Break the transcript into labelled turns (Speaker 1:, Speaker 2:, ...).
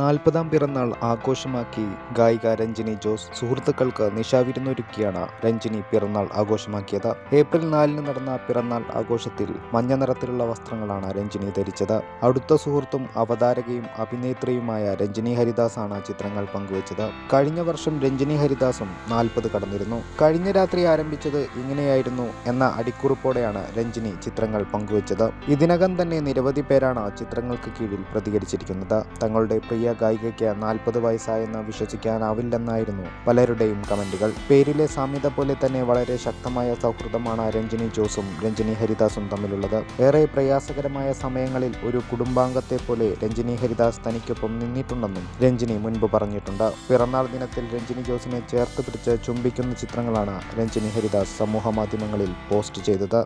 Speaker 1: നാൽപ്പതാം പിറന്നാൾ ആഘോഷമാക്കി ഗായിക രഞ്ജിനി ജോസ് സുഹൃത്തുക്കൾക്ക് നിശാവിരുന്നൊരുക്കിയാണ് രഞ്ജിനി പിറന്നാൾ ആഘോഷമാക്കിയത്. ഏപ്രിൽ നാലിന് നടന്ന പിറന്നാൾ ആഘോഷത്തിൽ മഞ്ഞ നിറത്തിലുള്ള വസ്ത്രങ്ങളാണ് രഞ്ജിനി ധരിച്ചത്. അടുത്ത സുഹൃത്തും അവതാരകയും അഭിനേത്രിയുമായ രഞ്ജിനി ഹരിദാസാണ് ചിത്രങ്ങൾ പങ്കുവച്ചത്. കഴിഞ്ഞ വർഷം രഞ്ജിനി ഹരിദാസും നാൽപ്പത് കടന്നിരുന്നു. കഴിഞ്ഞ രാത്രി ആരംഭിച്ചത് ഇങ്ങനെയായിരുന്നു എന്ന അടിക്കുറിപ്പോടെയാണ് രഞ്ജിനി ചിത്രങ്ങൾ പങ്കുവച്ചത്. ഇതിനകം തന്നെ നിരവധി പേരാണ് ചിത്രങ്ങൾക്ക് കീഴിൽ പ്രതികരിച്ചിരിക്കുന്നത്. തങ്ങളുടെ പ്രിയ ഗായികയ്ക്ക് നാൽപ്പത് വയസ്സായെന്ന് വിശ്വസിക്കാനാവില്ലെന്നായിരുന്നു പലരുടെയും കമന്റുകൾ. പേരിലെ സാമ്യത പോലെ തന്നെ വളരെ ശക്തമായ സൗഹൃദമാണ് രഞ്ജിനി ജോസും രഞ്ജിനി ഹരിദാസും തമ്മിലുള്ളത്. ഏറെ പ്രയാസകരമായ സമയങ്ങളിൽ ഒരു കുടുംബാംഗത്തെ പോലെ രഞ്ജിനി ഹരിദാസ് തനിക്കൊപ്പം നിന്നിട്ടുണ്ടെന്നും രഞ്ജിനി മുൻപ് പറഞ്ഞിട്ടുണ്ട്. പിറന്നാൾ ദിനത്തിൽ രഞ്ജിനി ജോസിനെ ചേർത്ത് പിടിച്ച് ചുംബിക്കുന്ന ചിത്രങ്ങളാണ് രഞ്ജിനി ഹരിദാസ് സമൂഹ മാധ്യമങ്ങളിൽ പോസ്റ്റ് ചെയ്തത്.